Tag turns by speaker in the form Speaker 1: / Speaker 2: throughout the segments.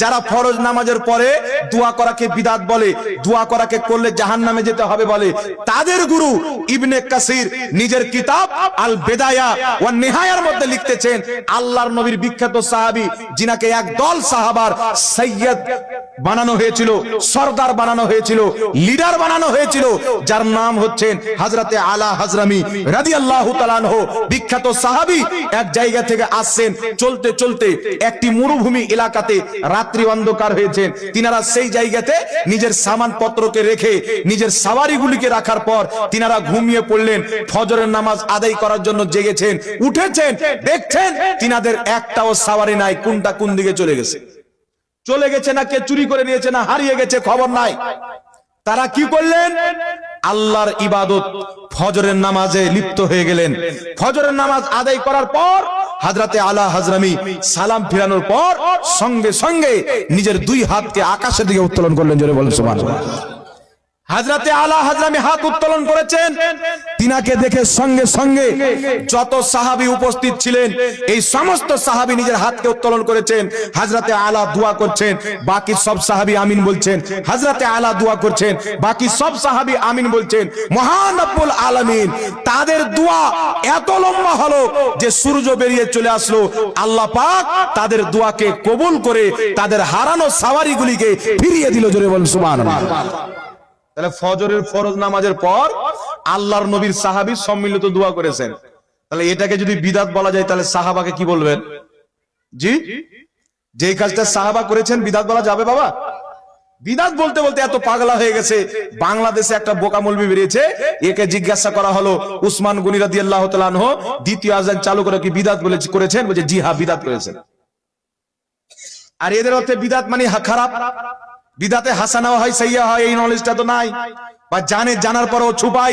Speaker 1: যারা ফরজ নামাজের পরে দোয়া করাকে বিদাত বলে, দোয়া করাকে করলে জাহান নামে যেতে হবে বলে, তাদের গুরু ইবনে কাসির নিজের কিতাব আল বেদায়া ও নেহায়ার মধ্যে লিখতেছেন, আল্লাহর নবীর বিখ্যাত সাহাবি জিনাকে এক দল সাহাবার সৈয়দ বানানো হয়েছিল, সর্দার বানানো হয়েছিল, লিডার বানানো হয়েছিল, যার নাম হচ্ছেন হাজরাতে আলা হাজরামি রাদিয়াল্লাহু তাআলা আনহু। বিখ্যাত সাহাবী এক জায়গা থেকে আসছেন, চলতে চলতে একটি মরুভূমি এলাকাতে রাত্রি অন্ধকার হয়েছেন তিনারা সেই জায়গাতে নিজের সামান পত্রকে রেখে নিজের সাওয়ারিগুলিকে রাখার পর তিনারা ঘুমিয়ে পড়লেন, ফজরের নামাজ আদায় করার জন্য জেগেছেন, উঠেছেন, দেখছেন, তিনাদের একটাও সাওয়ারি নাই, কোনটা কোন দিকে চলে গেছে। চলে গেছে না, কে চুরি করে নিয়েছে না, হারিয়ে গেছে, খবর নাই। তারা কি করলেন? আল্লাহর ইবাদত ফজরের নামাজে লিপ্ত হয়ে গেলেন। ফজরের নামাজ আদায় করার পর হাজরাতে আলা হাজরামি সালাম ফিরানোর পর সঙ্গে সঙ্গে নিজের দুই হাতকে আকাশের দিকে উত্তোলন করলেন, জোরে বলেন সুবহানাল্লাহ। হাজরাতে আলা হাজরামি হাত উত্তোলন করেছেন। তিনাকে দেখে সঙ্গে সঙ্গে যত সাহাবী উপস্থিত ছিলেন, এই সমস্ত সাহাবী নিজের হাতকে উত্তোলন করেছেন। হাজরাতে আলা দোয়া করছেন, বাকি সব সাহাবি আমিন বলছেন। হাজরাতে আলা দোয়া করছেন, বাকি সব সাহাবি আমিন বলছেন, মহান রব্বুল আলামিন, তাদের দোয়া এত লম্বা হলো যে সূর্য বেরিয়ে চলে আসলো। আল্লাহ পাক তাদের দোয়াকে কবুল করে তাদের হারানো সাওয়ারিগুলিকে ফিরিয়ে দিল। জোরে বলেন, সুবহানাল্লাহ। তাহলে ফজরের ফরজ নামাজের পর আল্লাহর নবীর সাহাবী সম্মিলিত দোয়া করেছেন। তাহলে এটাকে যদি বিদাত বলা যায়, তাহলে সাহাবাকে কি বলবেন? জি? যে কাজটা সাহাবা করেছেন, বিদাত বলা যাবে বাবা? বিদাত বলতে বলতে এত পাগলা হয়ে গেছে। বাংলাদেশে একটা বোকা মলবি বেরিয়েছে। একে জিজ্ঞাসা করা হলো, উসমান গনি রাদিয়াল্লাহু তাআলা আনহু, দ্বিতীয় আজান চালু করে কি বিদাত বলে করেছেন? বলছে, জি হা বিদাত করেছেন। আর এদের অর্থে বিদাত মানে হা- খারাপ। বিদাতে হাসানাও হয়, সাইয়া হয়, এই নলেজটা তো নাই। বা জানে, জানার পরও ছুপাই।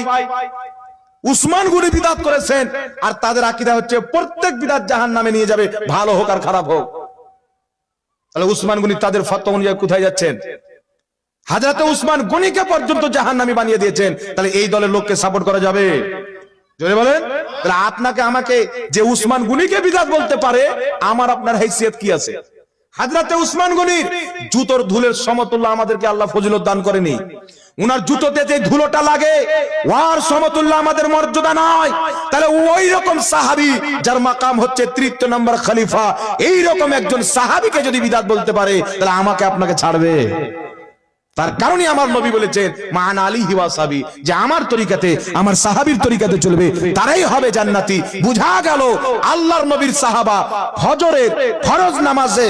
Speaker 1: উসমান গুনি বিদাত করেছেন, আর তাদের আকীদা হচ্ছে প্রত্যেক বিদাত জাহান নামে নিয়ে যাবে, ভালো হোক আর খারাপ হোক। তাহলে উসমান গনি তাদের ফতোয়া অনুযায়ী কোথায় যাচ্ছেন? হাজরাতে উসমান গনিকে পর্যন্ত জাহান্নামী বানিয়ে দিয়েছেন, তাহলে এই দলের লোককে সাপোর্ট করা যাবে। জোরে বলেন? তাহলে আপনাকে, আমাকে যে উসমান গুনিকে বিদাত বলতে পারে, আমার আপনার হাইসিয়ত কি আছে? হাজরাতে উসমান গনির জুতোর ধুলের সমতুল্য আমাদেরকে আল্লাহ ফজিলত দান করেনি। উনার জুতোতে যে ধুলোটা লাগে ওয়ার সমতুল্য আমাদের মর্যাদা নয়। তাহলে ওই রকম সাহাবি, যার মাকাম হচ্ছে তৃতীয় নম্বর খলিফা, এই রকম একজন সাহাবিকে যদি বিদাত বলতে পারে, তাহলে আমাকে আপনাকে ছাড়বে। তার কারণে আমার নবী বলেছেন, মান আলী হিওয়া যে আমার তরিকাতে, আমার সাহাবির তরিকাতে চলবে, তারাই হবে জান্নাতি। বুঝা গেল, আল্লাহর নবীর সাহাবা হজরের ফরজ নামাজে